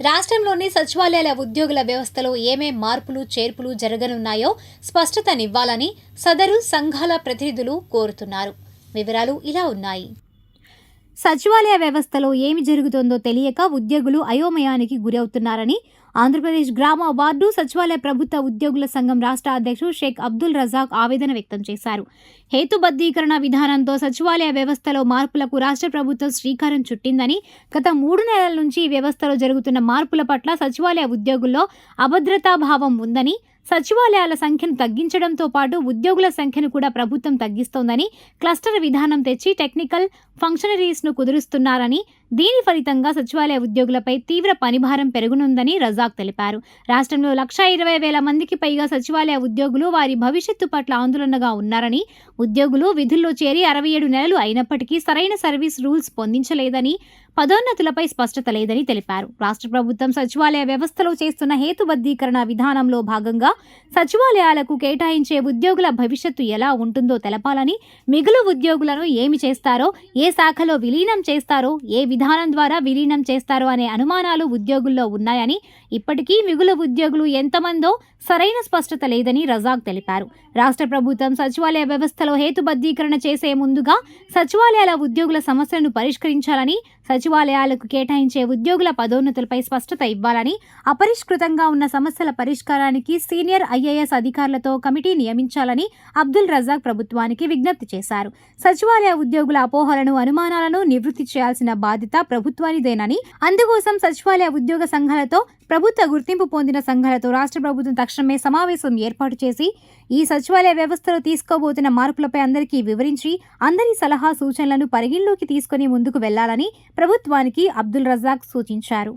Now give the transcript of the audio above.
రాష్ట్రంలోని సచివాలయాల ఉద్యోగుల వ్యవస్థలో ఏమేం మార్పులు చేర్పులు జరగనున్నాయో స్పష్టతనివ్వాలని సదరు సంఘాల ప్రతినిధులు కోరుతున్నారు. వివరాలు ఇలా ఉన్నాయి. సచివాలయ వ్యవస్థలో ఏమి జరుగుతుందో తెలియక ఉద్యోగులు అయోమయానికి గురవుతున్నారని ఆంధ్రప్రదేశ్ గ్రామ వార్డు సచివాలయ ప్రభుత్వ ఉద్యోగుల సంఘం రాష్ట్ర అధ్యక్షుడు షేక్ అబ్దుల్ రజాక్ ఆవేదన వ్యక్తం చేశారు. హేతుబద్ధీకరణ విధానంతో సచివాలయ వ్యవస్థలో మార్పులకు రాష్ట్ర ప్రభుత్వం శ్రీకారం చుట్టిందని గత మూడు నెలల నుంచి ఈ వ్యవస్థలో జరుగుతున్న మార్పుల పట్ల సచివాలయ ఉద్యోగుల్లో అభద్రతాభావం ఉందని సచివాలయాల సంఖ్యను తగ్గించడంతో పాటు ఉద్యోగుల సంఖ్యను కూడా ప్రభుత్వం తగ్గిస్తోందని క్లస్టర్ విధానం తెచ్చి టెక్నికల్ ఫంక్షనరీస్ను కుదురుస్తున్నారని దీని ఫలితంగా సచివాలయ ఉద్యోగులపై తీవ్ర పనిభారం పెరుగునుందని రజాక్ తెలిపారు. రాష్ట్రంలో లక్ష ఇరవై వేల మందికి పైగా సచివాలయ ఉద్యోగులు వారి భవిష్యత్తు పట్ల ఆందోళనగా ఉన్నారని ఉద్యోగులు విధుల్లో చేరి అరవై ఏడు నెలలు అయినప్పటికీ సరైన సర్వీస్ రూల్స్ పొందించలేదని పదోన్నతులపై స్పష్టత లేదని తెలిపారు. రాష్ట్ర ప్రభుత్వం సచివాలయ వ్యవస్థలో చేస్తున్న హేతుబద్ధీకరణ విధానంలో భాగంగా సచివాలయాలకు కేటాయించే ఉద్యోగుల భవిష్యత్తు ఎలా ఉంటుందో తెలపాలని మిగులు ఉద్యోగులను ఏమి చేస్తారో ఏ శాఖలో విలీనం చేస్తారో ఏ విధానం ద్వారా విలీనం చేస్తారు అనే అనుమానాలు ఉద్యోగుల్లో ఉన్నాయని ఇప్పటికీ మిగులు ఉద్యోగులు ఎంతమందో సరైన స్పష్టత లేదని రజాక్ తెలిపారు. రాష్ట్ర ప్రభుత్వం సచివాలయ వ్యవస్థలో హేతుబద్ధీకరణ చేసే ముందుగా సచివాలయాల ఉద్యోగుల సమస్యలను పరిష్కరించాలని సచివాలయాలకు కేటాయించే ఉద్యోగుల పదోన్నతులపై స్పష్టత ఇవ్వాలని అపరిష్కృతంగా ఉన్న సమస్యల పరిష్కారానికి సీనియర్ ఐఏఎస్ అధికారులతో కమిటీ నియమించాలని అబ్దుల్ రజాక్ ప్రభుత్వానికి విజ్ఞప్తి చేశారు. సచివాలయ ఉద్యోగుల అపోహలను అనుమానాలను నివృత్తి చేయాల్సిన బాధ్యత ప్రభుత్వానిదేనని అందుకోసం సచివాలయ ఉద్యోగ సంఘాలతో ప్రభుత్వ గుర్తింపు పొందిన సంఘాలతో రాష్ట్ర ప్రభుత్వం తక్షణమే సమావేశం ఏర్పాటు చేసి ఈ సచివాలయ వ్యవస్థలో తీసుకోబోతున్న మార్పులపై అందరికీ వివరించి అందరి సలహా సూచనలను పరిగణలోకి తీసుకుని ముందుకు వెళ్ళాలని ప్రభుత్వానికి అబ్దుల్ రజాక్ సూచించారు.